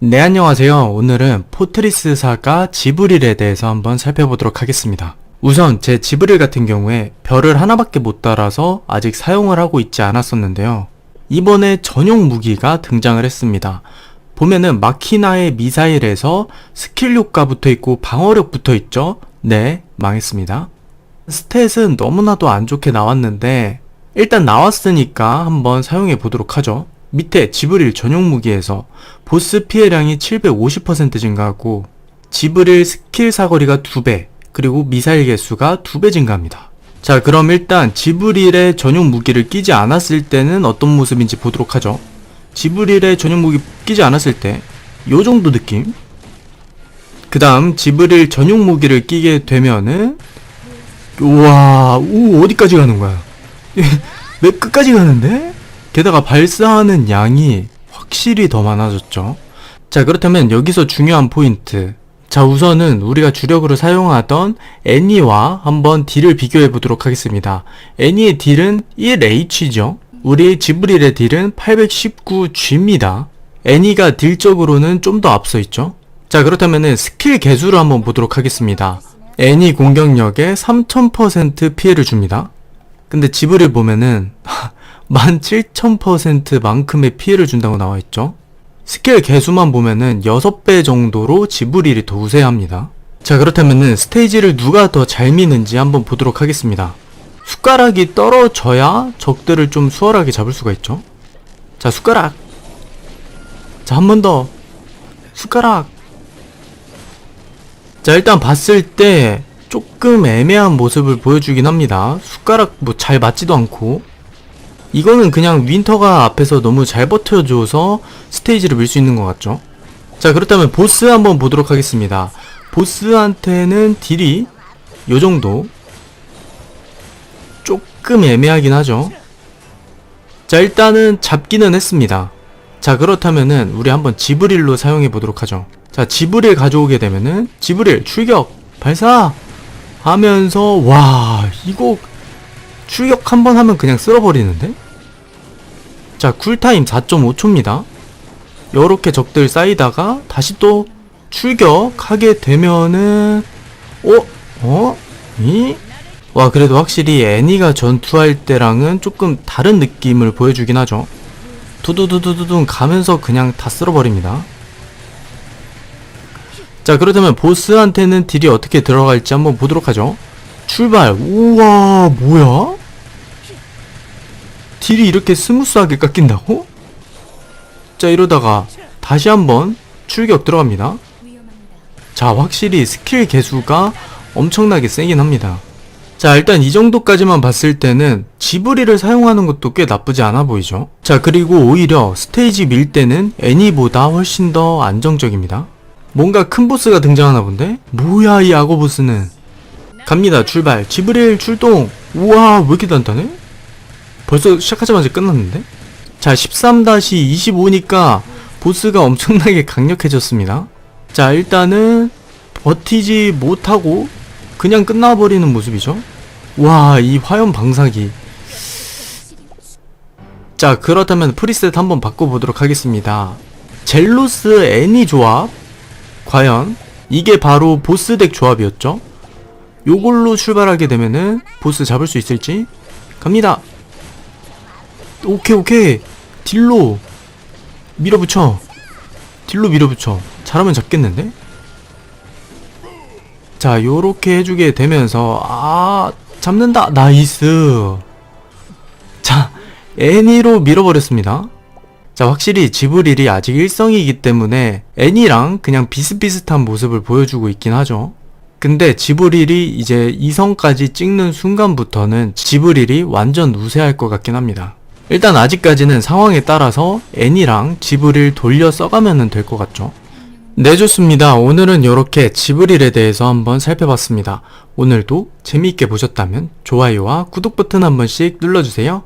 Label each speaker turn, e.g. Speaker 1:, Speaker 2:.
Speaker 1: 네, 안녕하세요. 오늘은 포트리스 사가 지브릴에 대해서 한번 살펴보도록 하겠습니다. 우선 제 지브릴 같은 경우에 별을 하나밖에 못 달아서 아직 사용을 하고 있지 않았었는데요. 이번에 전용 무기가 등장을 했습니다. 보면은 마키나의 미사일에서 스킬 효과 붙어 있고 방어력 붙어 있죠? 네, 망했습니다. 스탯은 너무나도 안 좋게 나왔는데 일단 나왔으니까 한번 사용해 보도록 하죠. 밑에 지브릴 전용 무기에서 보스 피해량이 750% 증가하고 지브릴 스킬 사거리가 2배 그리고 미사일 개수가 2배 증가합니다. 자 그럼 일단 지브릴의 전용 무기를 끼지 않았을 때는 어떤 모습인지 보도록 하죠. 지브릴의 전용 무기 끼지 않았을 때 요 정도 느낌 그 다음 지브릴 전용 무기를 끼게 되면은 우와 우 어디까지 가는 거야 왜 끝까지 가는데? 게다가 발사하는 양이 확실히 더 많아졌죠. 자, 그렇다면 여기서 중요한 포인트. 자, 우선은 우리가 주력으로 사용하던 애니와 한번 딜을 비교해 보도록 하겠습니다. 애니의 딜은 1H죠. 우리 지브릴의 딜은 819G입니다. 애니가 딜적으로는 좀 더 앞서 있죠. 자, 그렇다면 스킬 개수를 한번 보도록 하겠습니다. 애니 공격력에 3000% 피해를 줍니다. 근데 지브릴 보면은 17,000%만큼의 피해를 준다고 나와 있죠. 스킬 개수만 보면은 6배 정도로 지브릴이 더 우세합니다. 자, 그렇다면은 스테이지를 누가 더 잘 미는지 한번 보도록 하겠습니다. 숟가락이 떨어져야 적들을 좀 수월하게 잡을 수가 있죠. 자, 숟가락. 자, 한 번 더. 숟가락. 자, 일단 봤을 때 조금 애매한 모습을 보여주긴 합니다. 숟가락 뭐 잘 맞지도 않고. 이거는 그냥 윈터가 앞에서 너무 잘 버텨줘서 스테이지를 밀 수 있는 것 같죠? 자, 그렇다면 보스 한번 보도록 하겠습니다. 보스한테는 딜이 요 정도. 조금 애매하긴 하죠. 자, 일단은 잡기는 했습니다. 자, 그렇다면은 우리 한번 지브릴로 사용해 보도록 하죠. 자, 지브릴 가져오게 되면은 지브릴 출격 발사 하면서 와, 이거 출격 한 번 하면 그냥 쓸어버리는데? 자, 쿨타임 4.5초입니다. 요렇게 적들 쌓이다가 다시 또 출격하게 되면은 어? 어? 이? 와, 그래도 확실히 애니가 전투할 때랑은 조금 다른 느낌을 보여주긴 하죠. 두두두두두둥 가면서 그냥 다 쓸어버립니다. 자, 그렇다면 보스한테는 딜이 어떻게 들어갈지 한번 보도록 하죠. 출발. 우와, 뭐야? 딜이 이렇게 스무스하게 깎인다고? 자, 이러다가 다시 한번 출격 들어갑니다. 자, 확실히 스킬 개수가 엄청나게 세긴 합니다. 자, 일단 이 정도까지만 봤을 때는 지브리를 사용하는 것도 꽤 나쁘지 않아 보이죠? 자, 그리고 오히려 스테이지 밀 때는 애니보다 훨씬 더 안정적입니다. 뭔가 큰 보스가 등장하나 본데? 뭐야, 이 악어 보스는. 갑니다, 출발. 지브릴 출동. 우와, 왜 이렇게 단단해? 벌써 시작하자마자 끝났는데? 자, 13-25니까 보스가 엄청나게 강력해졌습니다. 자, 일단은 버티지 못하고 그냥 끝나버리는 모습이죠. 와, 이 화염 방사기. 자, 그렇다면 프리셋 한번 바꿔보도록 하겠습니다. 젤로스 애니 조합. 과연 이게 바로 보스 덱 조합이었죠? 요걸로 출발하게 되면은 보스 잡을 수 있을지? 갑니다. 오케이, 오케이. 딜로 밀어붙여. 딜로 밀어붙여. 잘하면 잡겠는데? 자, 요렇게 해주게 되면서, 아, 잡는다. 나이스. 자, 애니로 밀어버렸습니다. 자, 확실히 지브릴이 아직 일성이기 때문에 애니랑 그냥 비슷비슷한 모습을 보여주고 있긴 하죠. 근데 지브릴이 이제 2성까지 찍는 순간부터는 지브릴이 완전 우세할 것 같긴 합니다. 일단 아직까지는 상황에 따라서 애니랑 지브릴 돌려 써가면 될 것 같죠. 네 좋습니다. 오늘은 이렇게 지브릴에 대해서 한번 살펴봤습니다. 오늘도 재미있게 보셨다면 좋아요와 구독 버튼 한 번씩 눌러주세요.